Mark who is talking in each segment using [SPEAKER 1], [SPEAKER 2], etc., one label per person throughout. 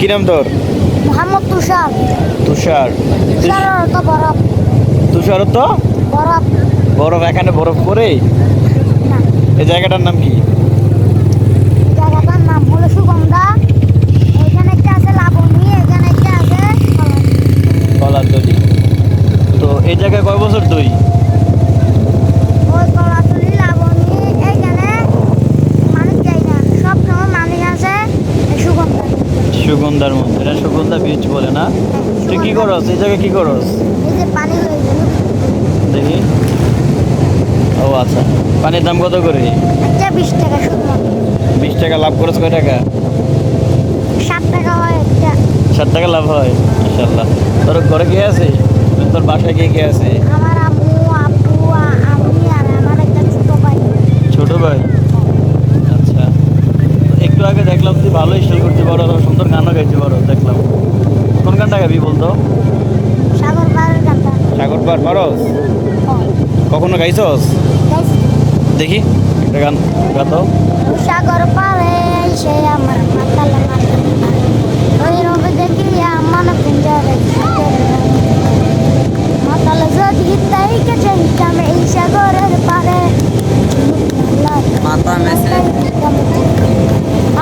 [SPEAKER 1] কি নাম তোর?
[SPEAKER 2] মোহাম্মদ তুষার।
[SPEAKER 1] তুষার।
[SPEAKER 2] তুষার তো বরফ।
[SPEAKER 1] তুষার তো?
[SPEAKER 2] বরফ।
[SPEAKER 1] বরফ এখানে বরফ পরে এই জায়গাটার নাম কি
[SPEAKER 2] জায়গাটার নাম হলো সুগন্ধা এখানে একটা আছে লাবণী এখানে একটা আছে কলা।
[SPEAKER 1] কলার দড়ি তো এই জায়গায় কয় বছর তুই
[SPEAKER 2] ওই কলাতলি লাবণী এখানে মানুষ যায় না সব সময় মানুষ আছে এই সুগন্ধা
[SPEAKER 1] সুগন্ধার মধ্যে সুগন্ধা বীজ বলে না? তুই কি করস? এই জায়গায় কি করস? দেখি। ও আচ্ছা। পানির দাম কত করে?
[SPEAKER 2] বিশ টাকা
[SPEAKER 1] বিশ টাকা লাভ করছ কয় টাকা?
[SPEAKER 2] ষাট টাকা হয় একটা।
[SPEAKER 1] ষাট টাকা লাভ হয়? তোর ঘরে কে আছে? তোর বাসায় কে কে আছে?
[SPEAKER 2] আমার আম্মু আব্বু আমি আর আমার একটা ছোট ভাই।
[SPEAKER 1] ছোট ভাই? আচ্ছা আগে দেখলাম তুই ভালো স্টাইল করতে পারো আর সুন্দর গানও গাইতে পারো দেখলাম। কোন গানটা গাবি বলতো?
[SPEAKER 2] সাগর
[SPEAKER 1] পার পারস? কখনো গাইছস? দেখি একটা গান গাতো।
[SPEAKER 2] সাগর পাড়ে সে আমার মাতাল মাতাল ওই রবে দেখি আমার পিঞ্জরে মাতাল যদি তাই কে চাইতাম এই সাগরের পাড়ে
[SPEAKER 3] মাথা মেসে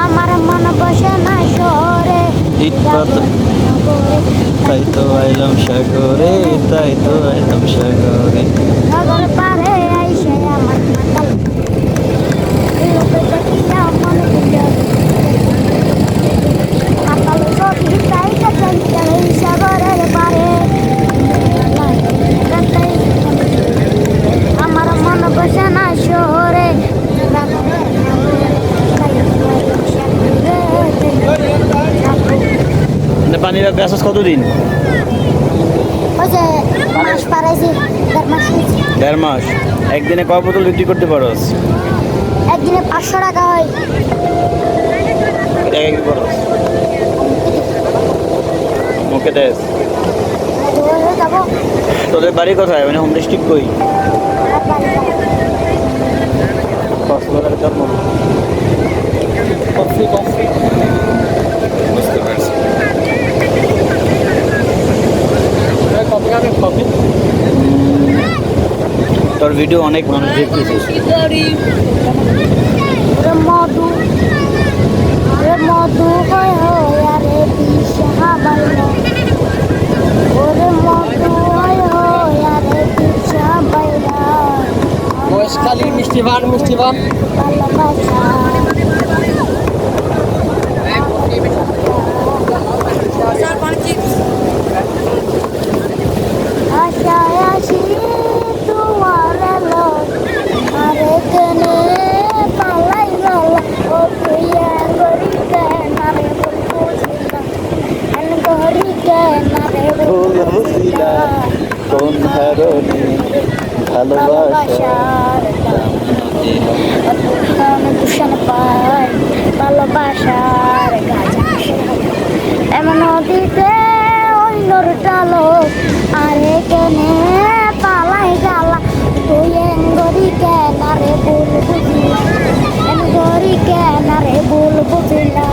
[SPEAKER 2] আমার মন বসে না শহরে
[SPEAKER 1] ঈদ পাতা তাই তো আইলাম সাগরে তাই তো আইলাম সাগরে
[SPEAKER 2] সাগর পাড়ে আইসে আমার মাতাল ওই রবে দেখি আমার পিঞ্জরে মাতাল যদি তাই কে চাইতাম এই সাগরের পাড়ে আমার মন বসে না শহরে
[SPEAKER 1] পানির বেসাস কতদিন?
[SPEAKER 2] দেড় মাস
[SPEAKER 1] একদিনে কয় বোতল বিক্রি করতে পারস?
[SPEAKER 2] একদিনে পাঁচশো টাকা হয়।
[SPEAKER 1] দেশ। তোদের বাড়ি কোথায়? মানে হোম ডিস্ট্রিক্ট কই?
[SPEAKER 2] আর বাড়ি যাব।
[SPEAKER 1] কক্সবাজার জন্ম। কফি কফি বুঝতে পারছি তোর ভিডিও অনেক মানুষ দেখতেছে
[SPEAKER 2] মধু। হয় হয় আরে দিশা বাইনা ওরে মধু হয় হয় আরে বাইনা
[SPEAKER 3] মিষ্টি ভান মিষ্টি ভান
[SPEAKER 2] ভালোবাসা আশায় আসি তোমার এলো আরে কেনে পালাই গেল ও তুই গরি কেনারে বুঝিলা আন গরি কেনারে বুঝিলা
[SPEAKER 1] কোন ধরনের ভালোবাসার
[SPEAKER 2] দূষণ পায় এমন নদীতে অন্যর ডালো, আরে কেনে পালাই গালা। তুই এঙ্গরি কেনারে ভুল বুঝিলা এঙ্গরি কেনারে ভুল বুঝিলা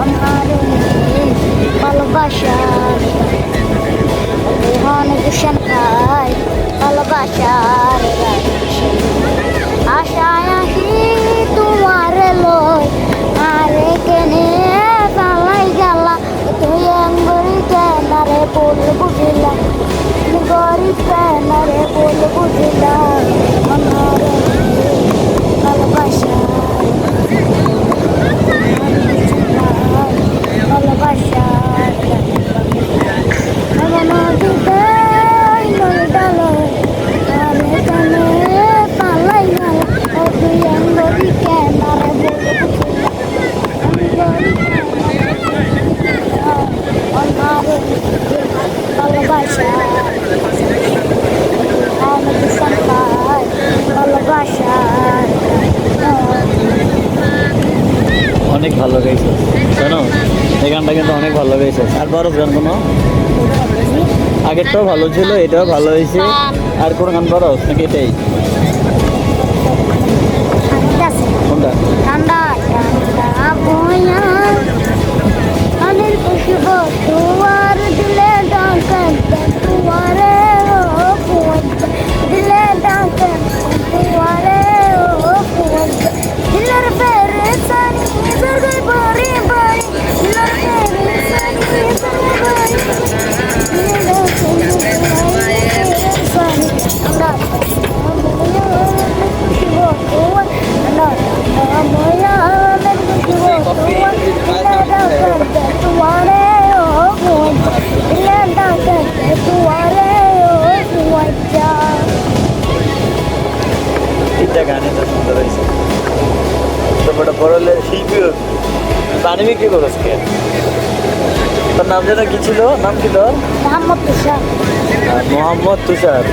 [SPEAKER 2] অনার ভালোবাসার দূষণ পায় ভালোবাসার গাছ আশায় আসি তোমার লয় আরে কেনে পালাই গেলা তুই আঙ্গুরি কেনারে বল বুঝিলা গরিব কেনারে বল বুঝিলা আমার ভালোবাসা ভালোবাসা নদীতে ডালো আরে কানে পালাই গেল ও তুই আঙ্গুরি কেনারে বল ভালোবাসা আমাদের সরকার ভালোবাসা
[SPEAKER 1] অনেক ভালো গাইছে জানো এই গানটা কিন্তু অনেক ভালো হয়েছে। আর বরফ গান কোনো? আগেরটাও ভালো ছিল এটাও ভালো হয়েছে। আর কোন গান বরফ নাকি এটাই? কোনটা? কি করস কে তোর নাম যেন কি ছিল? নাম কি তোর?
[SPEAKER 2] মোহাম্মদ তুষার।
[SPEAKER 1] মোহাম্মদ তুষার।